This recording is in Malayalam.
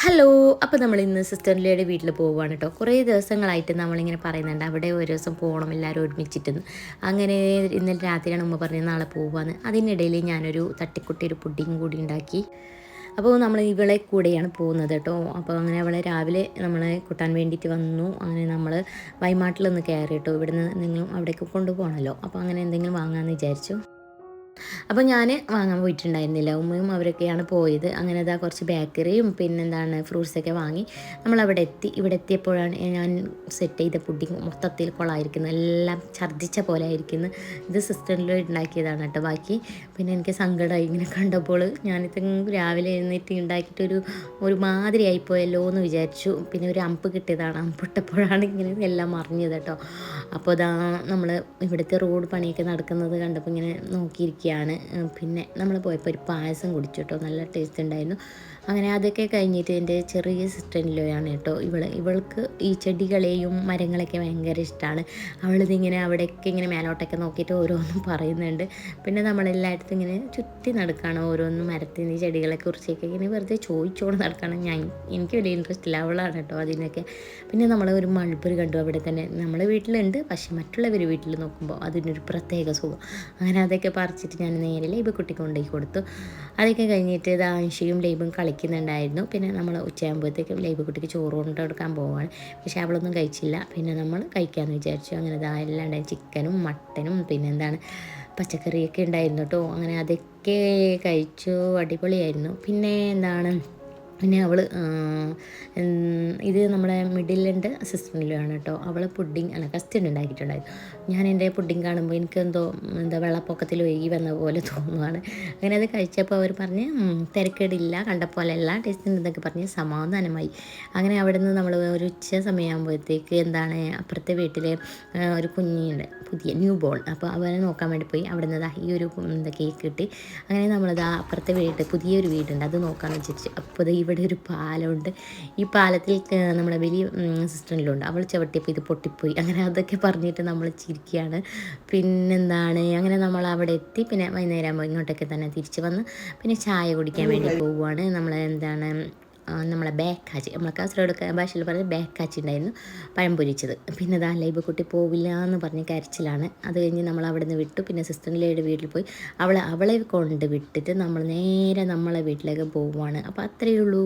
ഹലോ അപ്പോൾ നമ്മൾ ഇന്ന് സിസ്റ്ററിന്റെ വീട്ടിൽ പോവുകയാണ് കേട്ടോ കുറേ ദിവസങ്ങളായിട്ട് നമ്മളിങ്ങനെ പറയുന്നുണ്ട്. അവിടെ ഒരു ദിവസം പോകണം എല്ലാവരും ഒരുമിച്ചിട്ടെന്ന് അങ്ങനെ ഇന്നലെ രാത്രിയാണ് ഉമ്മ പറഞ്ഞത് നാളെ പോവാന്ന്. അതിനിടയിൽ ഞാനൊരു തട്ടിക്കുട്ടി ഒരു പുഡിങ് കൂടി ഉണ്ടാക്കി. അപ്പോൾ നമ്മൾ ഇവളെ കൂടെയാണ് പോകുന്നത് കേട്ടോ അപ്പോൾ അങ്ങനെ അവളെ രാവിലെ നമ്മളെ കൂട്ടാൻ വേണ്ടിയിട്ട് വന്നു. അങ്ങനെ നമ്മൾ വൈമാട്ടിലൊന്ന് കയറി കേട്ടോ ഇവിടുന്ന് നിങ്ങളും അവിടേക്ക് കൊണ്ടുപോകണമല്ലോ അപ്പോൾ അങ്ങനെ എന്തെങ്കിലും വാങ്ങാമെന്ന് വിചാരിച്ചു. അപ്പോൾ ഞാൻ വാങ്ങാൻ പോയിട്ടുണ്ടായിരുന്നില്ല. ഉമ്മയും അവരൊക്കെയാണ് പോയത്. അങ്ങനെ അതാ കുറച്ച് ബേക്കറിയും പിന്നെന്താണ് ഫ്രൂട്ട്സൊക്കെ വാങ്ങി നമ്മൾ അവിടെ എത്തി. ഇവിടെ എത്തിയപ്പോഴാണ് ഞാൻ സെറ്റ് ചെയ്ത പുഡിങ് മൊത്തത്തിൽ കൊളായിരിക്കുന്നത് എല്ലാം ഛർദ്ദിച്ച പോലെ ആയിരിക്കുന്നു. ഇത് സിസ്റ്ററിൽ ഉണ്ടാക്കിയതാണ് കേട്ടോ ബാക്കി. പിന്നെ എനിക്ക് സങ്കടമായി ഇങ്ങനെ കണ്ടപ്പോൾ ഞാനിത് രാവിലെ എഴുന്നേറ്റ് ഉണ്ടാക്കിയിട്ടൊരു ഒരു മാതിരി ആയിപ്പോയല്ലോ എന്ന് വിചാരിച്ചു. പിന്നെ ഒരു അമ്പ് കിട്ടിയതാണ്. അമ്പിട്ടപ്പോഴാണ് ഇങ്ങനെ എല്ലാം മറിഞ്ഞത് കേട്ടോ. അപ്പോൾ ഇതാ നമ്മൾ ഇവിടുത്തെ റോഡ് പണിയൊക്കെ നടക്കുന്നത് കണ്ടപ്പോൾ ഇങ്ങനെ നോക്കിയിരിക്കുകയാണ് പിന്നെ നമ്മൾ പോയപ്പോൾ ഒരു പായസം കുടിച്ചു കേട്ടോ നല്ല ടേസ്റ്റ് ഉണ്ടായിരുന്നു. അങ്ങനെ അതൊക്കെ കഴിഞ്ഞിട്ട് എന്റെ ചെറിയ സിസ്റ്ററിലോയാണ് കേട്ടോ. ഇവൾ ഇവൾക്ക് ഈ ചെടികളെയും മരങ്ങളെയൊക്കെ ഭയങ്കര ഇഷ്ടമാണ് അവളിതിങ്ങനെ അവിടെയൊക്കെ ഇങ്ങനെ മേലോട്ടൊക്കെ നോക്കിയിട്ട് ഓരോന്നും പറയുന്നുണ്ട്. പിന്നെ നമ്മളെല്ലായിടത്തും ഇങ്ങനെ ചുറ്റി നടക്കുകയാണ് ഓരോന്നും മരത്തിന് ചെടികളെ കുറിച്ചൊക്കെ ഇങ്ങനെ വെറുതെ ചോദിച്ചോണ്ട് നടക്കണം. ഞാൻ എനിക്ക് വലിയ ഇൻട്രസ്റ്റ് ഇല്ല. അവളാണ് കേട്ടോ അതിനൊക്കെ. പിന്നെ നമ്മൾ ഒരു മൾബറി കണ്ടു അവിടെ തന്നെ. നമ്മളെ വീട്ടിലുണ്ട്. പക്ഷെ മറ്റുള്ളവർ വീട്ടിൽ നോക്കുമ്പോൾ അതിനൊരു പ്രത്യേക സുഖം. അങ്ങനെ അതൊക്കെ പറിച്ചിട്ട് ഞാൻ നേരെ ലൈബ് കുട്ടിക്ക് കൊണ്ടുപോയി കൊടുത്തു. അതൊക്കെ കഴിഞ്ഞിട്ട് ഇത് ആൻഷിയും ലൈബും കളിക്കുന്നുണ്ടായിരുന്നു. പിന്നെ നമ്മൾ ഉച്ചയാകുമ്പോഴത്തേക്കും ലൈബ് കുട്ടിക്ക് ചോറ് കൊണ്ട് കൊടുക്കാൻ പോവാണ്. പക്ഷെ അവളൊന്നും കഴിച്ചില്ല. പിന്നെ നമ്മൾ കഴിക്കാമെന്ന് വിചാരിച്ചു. അങ്ങനെ ഇതാ എല്ലാം ചിക്കനും മട്ടനും പിന്നെ എന്താണ് പച്ചക്കറിയൊക്കെ ഉണ്ടായിരുന്നു കേട്ടോ. അങ്ങനെ അതൊക്കെ കഴിച്ചു. അടിപൊളിയായിരുന്നു. പിന്നെ എന്താണ്? പിന്നെ അവൾ ഇത് നമ്മുടെ മിഡിലുണ്ട് സിസ്റ്ററിലാണ് കേട്ടോ. അവൾ പുഡിങ് അല്ല കസ്റ്റഡ് ഉണ്ടാക്കിയിട്ടുണ്ടായിരുന്നു. ഞാൻ എന്റെ പുഡിങ് കാണുമ്പോൾ എനിക്ക് എന്തോ എന്താ വെള്ളപ്പൊക്കത്തിൽ ഒഴുകി വന്ന പോലെ തോന്നുവാണ്. അങ്ങനെ അത് കഴിച്ചപ്പോൾ അവർ പറഞ്ഞ് തിരക്കേടില്ല കണ്ട പോലെ എല്ലാ ടേസ്റ്റും എന്നൊക്കെ പറഞ്ഞ് സമാധാനമായി. അങ്ങനെ അവിടെ നിന്ന് നമ്മൾ ഒരു ഉച്ച സമയമാകുമ്പോഴത്തേക്ക് എന്താണ് അപ്പുറത്തെ വീട്ടിൽ ഒരു കുഞ്ഞുണ്ട് പുതിയ ന്യൂ ബോൾ അപ്പോൾ അവനെ നോക്കാൻ വേണ്ടി പോയി. അവിടെ നിന്ന് ഈ ഒരു എന്താ കേക്ക് കിട്ടി അങ്ങനെ നമ്മളത് അപ്പുറത്തെ വീട് പുതിയൊരു വീടുണ്ട് അത് നോക്കാമെന്ന് വെച്ചിട്ട് അപ്പോൾ ഇവിടെ ഒരു പാലമുണ്ട്. ഈ പാലത്തിൽ നമ്മുടെ വലിയ സിസ്റ്ററിലുണ്ട് അവൾ ചവിട്ടിയപ്പോൾ ഇത് പൊട്ടിപ്പോയി. അങ്ങനെ അതൊക്കെ പറഞ്ഞിട്ട് നമ്മൾ ചിരിക്കുകയാണ്. പിന്നെന്താണ്? അങ്ങനെ നമ്മൾ അവിടെ എത്തി. പിന്നെ വൈകുന്നേരം ഇങ്ങോട്ടൊക്കെ തന്നെ തിരിച്ച് വന്ന് പിന്നെ ചായ കുടിക്കാൻ വേണ്ടി പോവുകയാണ്. നമ്മൾ എന്താണ് നമ്മളെ ബേക്കാച്ചി നമ്മളെ കാസർഗോഡ് ഭാഷയിൽ പറഞ്ഞ ബേക്കാച്ചി ഉണ്ടായിരുന്നു പഴം പൊരിച്ചത്. പിന്നെ ദാ ലൈബ് കുട്ടി പോവില്ല എന്ന് പറഞ്ഞ് കരച്ചിലാണ്. അത് കഴിഞ്ഞ് നമ്മൾ അവിടെ നിന്ന് വിട്ടു. പിന്നെ സിസ്റ്ററിന്റെ വീട്ടിൽ പോയി. അവളെ അവളെ കൊണ്ട് വിട്ടിട്ട് നമ്മൾ നേരെ നമ്മളെ വീട്ടിലേക്ക് പോവുകയാണ് അപ്പോൾ അത്രയേ ഉള്ളൂ.